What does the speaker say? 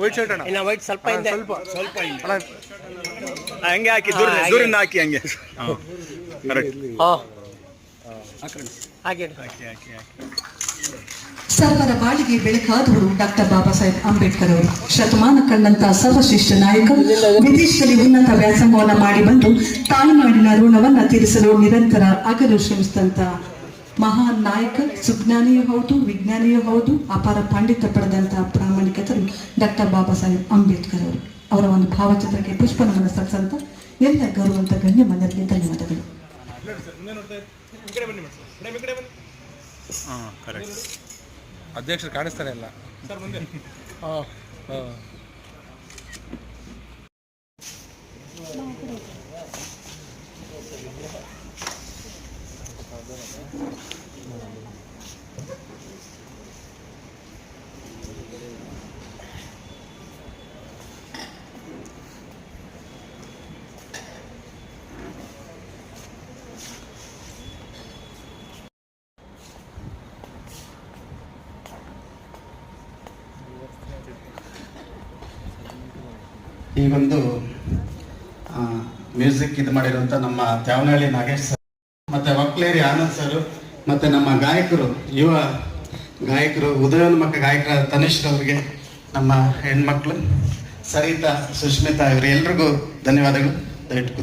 White shirt ಅಣ್ಣ. ಇನ್ನ white ಸ್ವಲ್ಪ ಹಿಂದೆ. ಸ್ವಲ್ಪ. ಸ್ವಲ್ಪ ಹಿಂದೆ. ಹಂಗೆ ಹಾಕಿ ದೂರ ಹಾಗೆ. ದೂರಿಂದ ಹಾಕಿ ಹಂಗೆ. ಕರೆಕ್ಟ್ ಹಾ. ಹಾಗೆ ಹಾಕಿ ಹಾಕಿ ಹಾಕಿ. ಸರ್ವರ ಬಾಳಿಗೆ ಬೆಳಕಾದವರು ಡಾಕ್ಟರ್ ಬಾಬಾ ಸಾಹೇಬ್ ಅಂಬೇಡ್ಕರ್ ಅವರು. ಶತಮಾನ ಕಂಡಂತಹ ಸರ್ವಶ್ರೇಷ್ಠ ನಾಯಕ ವಿದೇಶದಲ್ಲಿ ಉನ್ನತ ವ್ಯಾಸಂಗವನ್ನ ಮಾಡಿ ಬಂದು ತಾಯ್ನಾಡಿನ ಋಣವನ್ನು ತೀರಿಸಲು ನಿರಂತರ ಅಗಲು ಶ್ರಮಿಸಿದಂತ ಮಹಾನ್ ನಾಯಕ ಸುಜ್ಞಾನಿಯೂ ಹೌದು ವಿಜ್ಞಾನಿಯೂ ಹೌದು ಅಪಾರ ಪಾಂಡಿತ್ಯ ಪಡೆದಂತಹ ಪ್ರಾಮಾಣಿಕತರು ಡಾಕ್ಟರ್ ಬಾಬಾ ಸಾಹೇಬ್ ಅಂಬೇಡ್ಕರ್ ಅವರು. ಅವರ ಒಂದು ಭಾವಚಿತ್ರಕ್ಕೆ ಪುಷ್ಪ ನಮನ ಸಲ್ಲಿಸಂತ ಎಲ್ಲ ಗೌರವಂತ ಗಣ್ಯ ಮನೆಯಲ್ಲಿ ಧನ್ಯವಾದಗಳು. ಹಾಂ ಕರೆಕ್ಟ್ ಅಧ್ಯಕ್ಷರು ಕಾಣಿಸ್ತಾನೆ ಇಲ್ಲ. ಹಾ. ಈ ಒಂದು ಮ್ಯೂಸಿಕ್ ಇದು ಮಾಡಿರುವಂಥ ನಮ್ಮ ತ್ಯಾವನಹಳ್ಳಿ ನಾಗೇಶ್ ಮತ್ತೆ ಒಕ್ಲೇರಿ ಆನಂದ್ ಸರ್, ಮತ್ತೆ ನಮ್ಮ ಗಾಯಕರು, ಯುವ ಗಾಯಕರು, ಉದಯೋನ್ಮುಖ ಗಾಯಕರ ತನಿಷ್ ಅವರಿಗೆ, ನಮ್ಮ ಹೆಣ್ಮಕ್ಳು, ಸರಿತಾ, ಸುಷ್ಮಿತಾ, ಇವರು ಎಲ್ರಿಗೂ ಧನ್ಯವಾದಗಳು. ದಯವಿಟ್ಟು